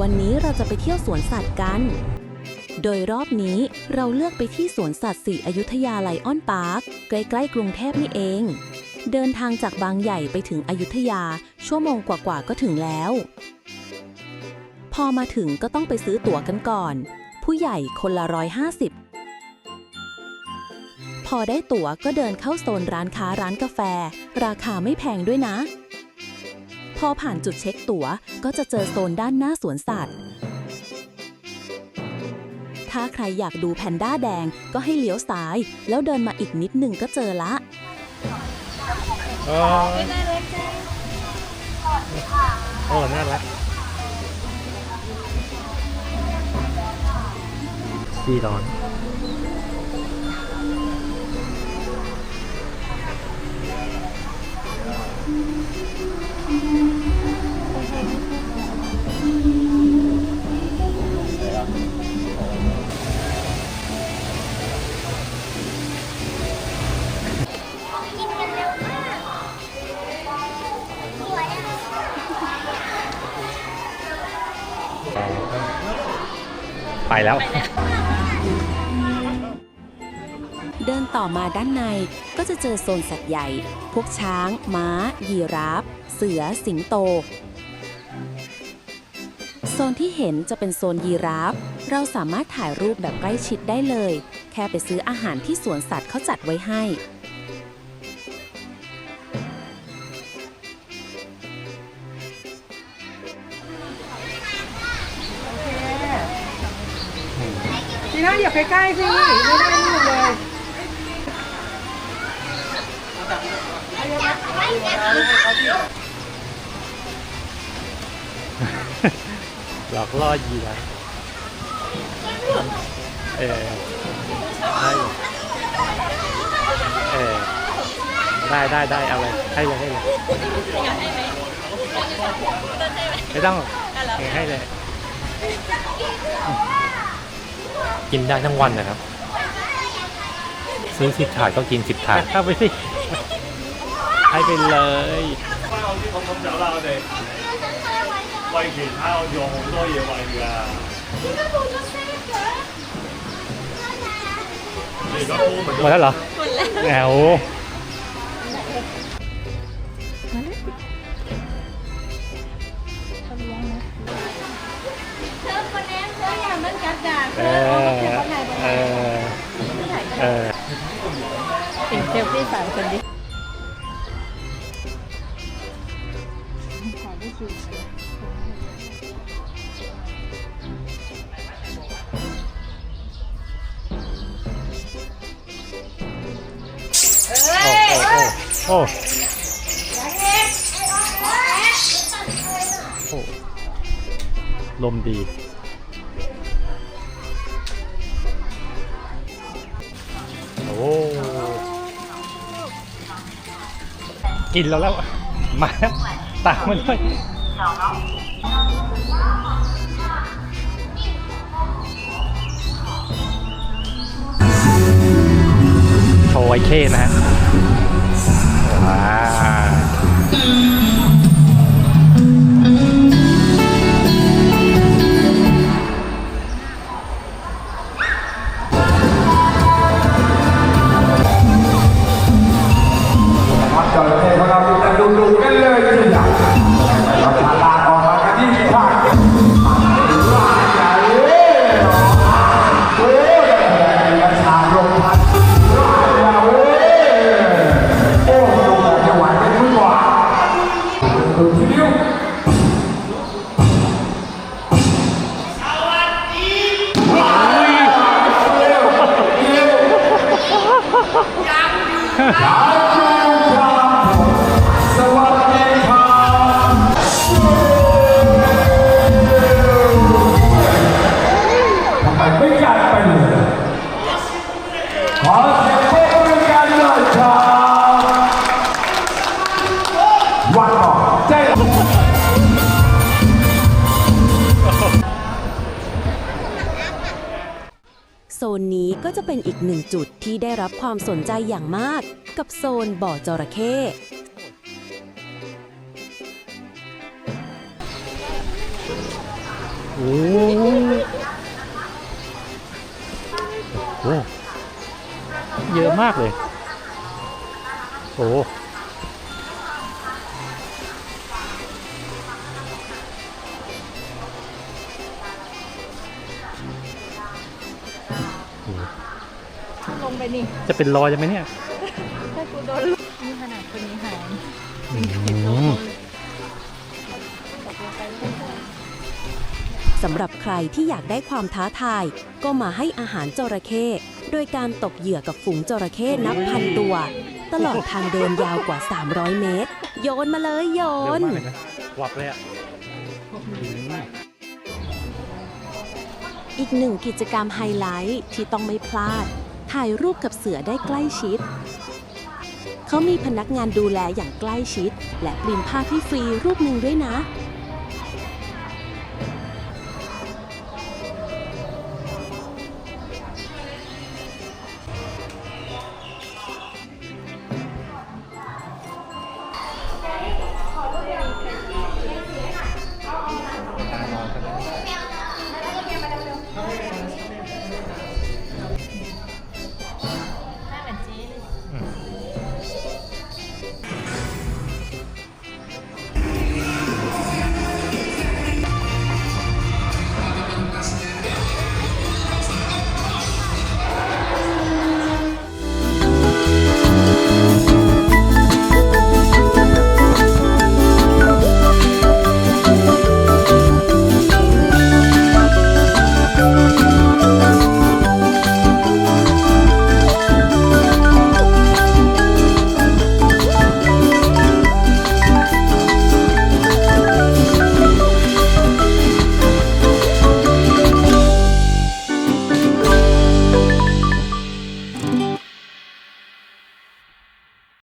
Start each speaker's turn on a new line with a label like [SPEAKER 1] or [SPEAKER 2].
[SPEAKER 1] วันนี้เราจะไปเที่ยวสวนสัตว์กัน โดยรอบนี้เราเลือกไปที่สวนสัตว์สีอยุธยาไลออนพาร์คใกล้ๆกรุงเทพนี่เอง เดินทางจากบางใหญ่ไปถึงอยุธยา ชั่วโมงกว่าๆก็ถึงแล้ว พอมาถึงก็ต้องไปซื้อตั๋วกันก่อน ผู้ใหญ่คนละร้อยห้าสิบพอได้ตั๋วก็เดินเข้าโซนร้านค้าร้านกาแฟ ราคาไม่แพงด้วยนะ พอผ่านจุดเช็คตั๋ว ก็จะเจอโซนด้านหน้าสวนสัตว์ ถ้าใครอยากดูแพนด้าแดงก็ให้เลี้ยวซ้าย แล้วเดินมาอีกนิดหนึ่งก็เจอละ
[SPEAKER 2] โอ้โอ้น่ารักดีร้อน ไปแล้ว
[SPEAKER 1] เดินต่อมาด้านในก็จะเจอโซนสัตว์ใหญ่ พวกช้าง ม้า ยีราฟ เสือ สิงโต โซนที่เห็นจะเป็นโซนยีราฟ เราสามารถถ่ายรูปแบบใกล้ชิดได้เลย แค่ไปซื้ออาหารที่สวนสัตว์เขาจัดไว้ให้
[SPEAKER 3] จีน่าอย่าไปใกล้สิไม่ได้นี่เลย
[SPEAKER 2] หลอกล่อยีราฟ กให้เลย กินได้ทั้งวันนะครับ ซื้อสิบถาดก็กินสิบถาดเข้าไปสิ ให้ไปเลย
[SPEAKER 4] 咁咁就啦，我哋喂其他我用好多嘢喂㗎。你而家煲咪
[SPEAKER 2] หมดแล้วเหรอแหว ดาเออเออเออ
[SPEAKER 3] เซลฟี่สามคนดิ
[SPEAKER 2] โอ้โอ้โอ้โอ้ลมดี กินแล้วแล้ว มาตามมันด้วยโชว์ไอเคนะฮะ
[SPEAKER 1] นนี้ก็จะเป็นอีกหนึ่งจุดที่ได้รับความสนใจอย่างมาก กับโซนบ่อจระเข้
[SPEAKER 2] โอ้โหเยอะมากเลย โอ้ ห
[SPEAKER 3] ลงไปนี่
[SPEAKER 2] จะเป็นรอยจะไหมเนี่ย
[SPEAKER 3] ถ้ากูโดนลูกนี่ขนาดคนนี้หาย
[SPEAKER 2] อืม
[SPEAKER 1] สำหรับใครที่อยากได้ความท้าทาย ก็มาให้อาหารจระเข้โดยการตกเหยื่อกับฝูงจระเข้นับพันตัว ตลอดทางเดินยาวกว่า 300 เมตร โยนมาเลยโย
[SPEAKER 2] เร็วน มากเลยนะวับเลยอะอืม
[SPEAKER 1] อีกหนึ่งกิจกรรมไฮไลท์ที่ต้องไม่พลาด ถ่ายรูปกับเสือได้ใกล้ชิด เขามีพนักงานดูแลอย่างใกล้ชิด และปริ้นภาพให้ฟรีรูปหนึ่งด้วยนะ